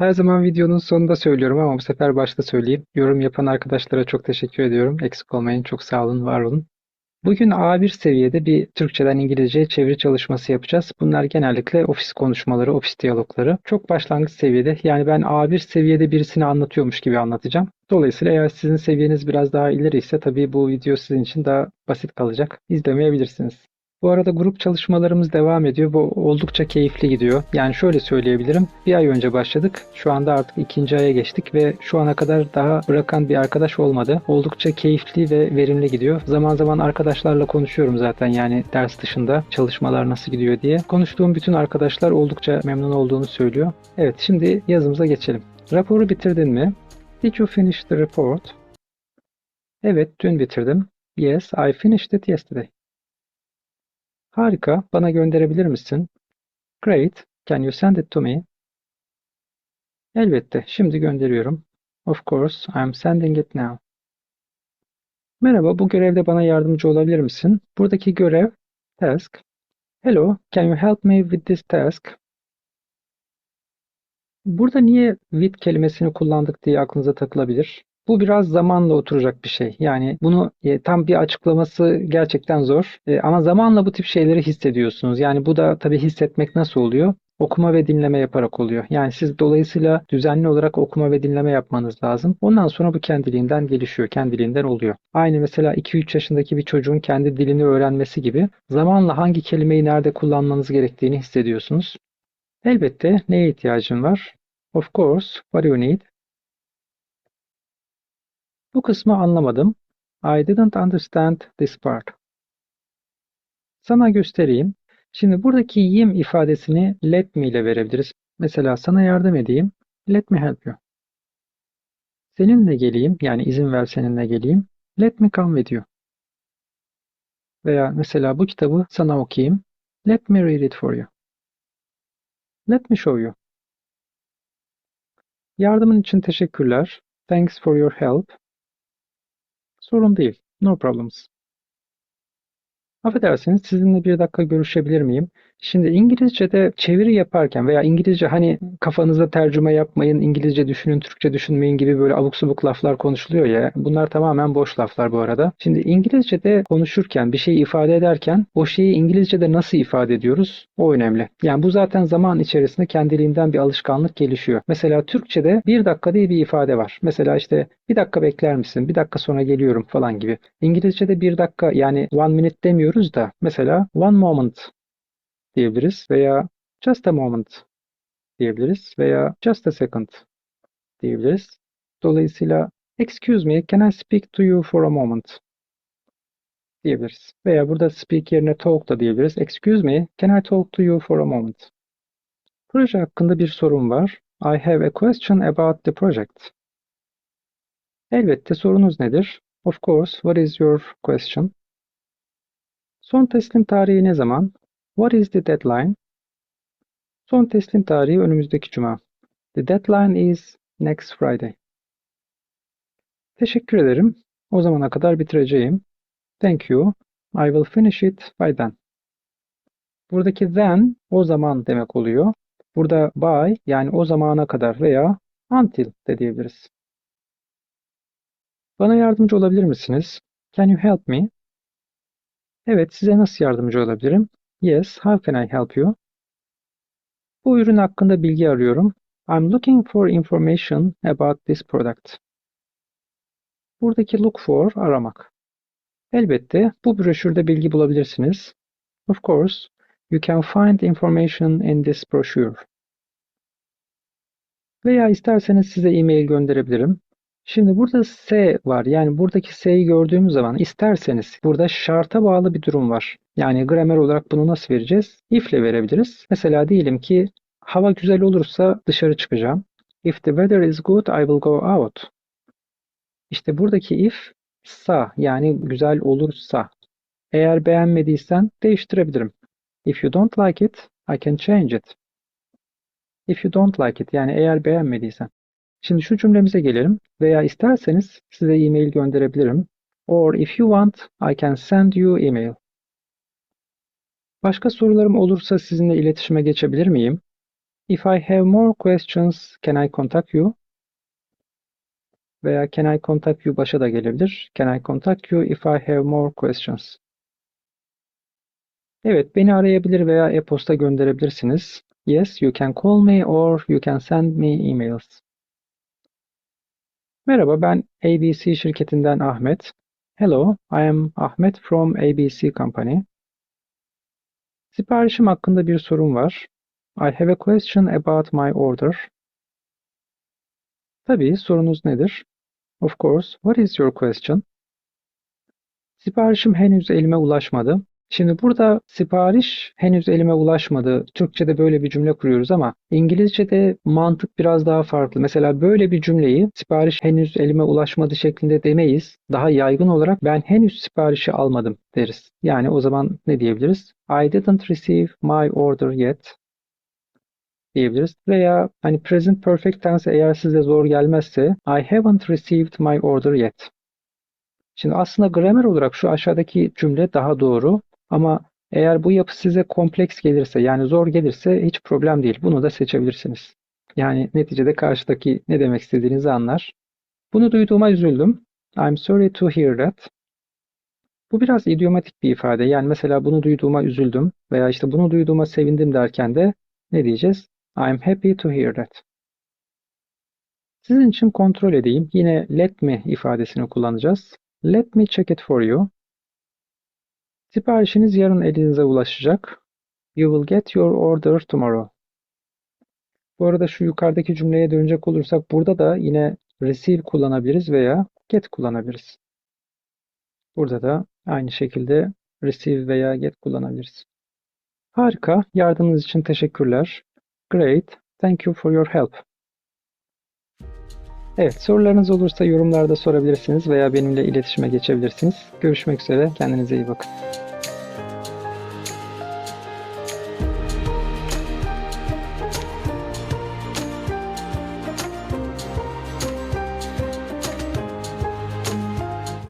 Her zaman videonun sonunda söylüyorum ama bu sefer başta söyleyeyim. Yorum yapan arkadaşlara çok teşekkür ediyorum. Eksik olmayın, çok sağ olun, var olun. Bugün A1 seviyede bir Türkçeden İngilizceye çeviri çalışması yapacağız. Bunlar genellikle ofis konuşmaları, ofis diyalogları. Çok başlangıç seviyede. Yani ben A1 seviyede birisini anlatıyormuş gibi anlatacağım. Dolayısıyla eğer sizin seviyeniz biraz daha ileri ise tabii bu video sizin için daha basit kalacak. İzlemeyebilirsiniz. Bu arada grup çalışmalarımız devam ediyor. Bu oldukça keyifli gidiyor. Yani şöyle söyleyebilirim. Bir ay önce başladık. Şu anda artık ikinci aya geçtik ve şu ana kadar daha bırakan bir arkadaş olmadı. Oldukça keyifli ve verimli gidiyor. Zaman zaman arkadaşlarla konuşuyorum zaten yani ders dışında çalışmalar nasıl gidiyor diye. Konuştuğum bütün arkadaşlar oldukça memnun olduğunu söylüyor. Evet şimdi yazımıza geçelim. Raporu bitirdin mi? Did you finish the report? Evet, dün bitirdim. Yes, I finished it yesterday. Harika, bana gönderebilir misin? Great, can you send it to me? Elbette, şimdi gönderiyorum. Of course, I'm sending it now. Merhaba, bu görevde bana yardımcı olabilir misin? Buradaki görev, task. Hello, can you help me with this task? Burada niye with kelimesini kullandık diye aklınıza takılabilir. Bu biraz zamanla oturacak bir şey. Yani bunu e, tam bir açıklaması gerçekten zor. E, ama zamanla bu tip şeyleri hissediyorsunuz. Yani bu da tabii hissetmek nasıl oluyor? Okuma ve dinleme yaparak oluyor. Yani siz dolayısıyla düzenli olarak okuma ve dinleme yapmanız lazım. Ondan sonra bu kendiliğinden gelişiyor, kendiliğinden oluyor. Aynı mesela 2-3 yaşındaki bir çocuğun kendi dilini öğrenmesi gibi zamanla hangi kelimeyi nerede kullanmanız gerektiğini hissediyorsunuz. Elbette neye ihtiyacın var? Of course, what do you need? Bu kısmı anlamadım. I didn't understand this part. Sana göstereyim. Şimdi buradaki yim ifadesini let me ile verebiliriz. Mesela sana yardım edeyim. Let me help you. Seninle geleyim, yani izin ver seninle geleyim. Let me come with you. Veya mesela bu kitabı sana okuyayım. Let me read it for you. Let me show you. Yardımın için teşekkürler. Thanks for your help. Sorun değil. No problems. Affedersiniz sizinle bir dakika görüşebilir miyim? Şimdi İngilizce'de çeviri yaparken veya İngilizce hani kafanızda tercüme yapmayın, İngilizce düşünün, Türkçe düşünmeyin gibi böyle abuk subuk laflar konuşuluyor ya. Bunlar tamamen boş laflar bu arada. Şimdi İngilizce'de konuşurken, bir şeyi ifade ederken o şeyi İngilizce'de nasıl ifade ediyoruz? O önemli. Yani bu zaten zaman içerisinde kendiliğinden bir alışkanlık gelişiyor. Mesela Türkçe'de bir dakika diye bir ifade var. Mesela işte bir dakika bekler misin? Bir dakika sonra geliyorum falan gibi. İngilizce'de bir dakika yani one minute demiyoruz da mesela one moment diyebiliriz veya just a moment diyebiliriz veya just a second diyebiliriz. Dolayısıyla excuse me, can I speak to you for a moment diyebiliriz. Veya burada speak yerine talk da diyebiliriz. Excuse me, can I talk to you for a moment? Proje hakkında bir sorum var. I have a question about the project. Elbette sorunuz nedir? Of course, what is your question? Son teslim tarihi ne zaman? What is the deadline? Son teslim tarihi önümüzdeki cuma. The deadline is next Friday. Teşekkür ederim. O zamana kadar bitireceğim. Thank you. I will finish it by then. Buradaki then o zaman demek oluyor. Burada by yani o zamana kadar veya until de diyebiliriz. Bana yardımcı olabilir misiniz? Can you help me? Evet, size nasıl yardımcı olabilirim? Yes, how can I help you? Bu ürün hakkında bilgi arıyorum. I'm looking for information about this product. Buradaki look for aramak. Elbette bu broşürde bilgi bulabilirsiniz. Of course, you can find information in this brochure. Veya isterseniz size e-mail gönderebilirim. Şimdi burada S var. Yani buradaki S'yi gördüğümüz zaman isterseniz burada şarta bağlı bir durum var. Yani gramer olarak bunu nasıl vereceğiz? If ile verebiliriz. Mesela diyelim ki hava güzel olursa dışarı çıkacağım. If the weather is good, I will go out. İşte buradaki if sa yani güzel olursa. Eğer beğenmediysen değiştirebilirim. If you don't like it, I can change it. If you don't like it yani eğer beğenmediysen. Şimdi şu cümlemize gelelim veya isterseniz size e-mail gönderebilirim. Or if you want, I can send you email. Başka sorularım olursa sizinle iletişime geçebilir miyim? If I have more questions, can I contact you? Veya can I contact you başa da gelebilir. Can I contact you if I have more questions? Evet, beni arayabilir veya e-posta gönderebilirsiniz. Yes, you can call me or you can send me emails. Merhaba, ben ABC şirketinden Ahmet. Hello, I am Ahmet from ABC Company. Siparişim hakkında bir sorun var. I have a question about my order. Tabii, sorunuz nedir? Of course, what is your question? Siparişim henüz elime ulaşmadı. Şimdi burada sipariş henüz elime ulaşmadı. Türkçe'de böyle bir cümle kuruyoruz ama İngilizce'de mantık biraz daha farklı. Mesela böyle bir cümleyi sipariş henüz elime ulaşmadı şeklinde demeyiz. Daha yaygın olarak ben henüz siparişi almadım deriz. Yani o zaman ne diyebiliriz? I didn't receive my order yet diyebiliriz. Veya hani present perfect tense eğer size zor gelmezse I haven't received my order yet. Şimdi aslında gramer olarak şu aşağıdaki cümle daha doğru ama eğer bu yapı size kompleks gelirse yani zor gelirse hiç problem değil. Bunu da seçebilirsiniz. Yani neticede karşıdaki ne demek istediğinizi anlar. Bunu duyduğuma üzüldüm. I'm sorry to hear that. Bu biraz idiomatik bir ifade. Yani mesela bunu duyduğuma üzüldüm veya işte bunu duyduğuma sevindim derken de ne diyeceğiz? I'm happy to hear that. Sizin için kontrol edeyim. Yine let me ifadesini kullanacağız. Let me check it for you. Siparişiniz yarın elinize ulaşacak. You will get your order tomorrow. Bu arada şu yukarıdaki cümleye dönecek olursak burada da yine receive kullanabiliriz veya get kullanabiliriz. Burada da aynı şekilde receive veya get kullanabiliriz. Harika. Yardımınız için teşekkürler. Great. Thank you for your help. Evet, sorularınız olursa yorumlarda sorabilirsiniz veya benimle iletişime geçebilirsiniz. Görüşmek üzere. Kendinize iyi bakın.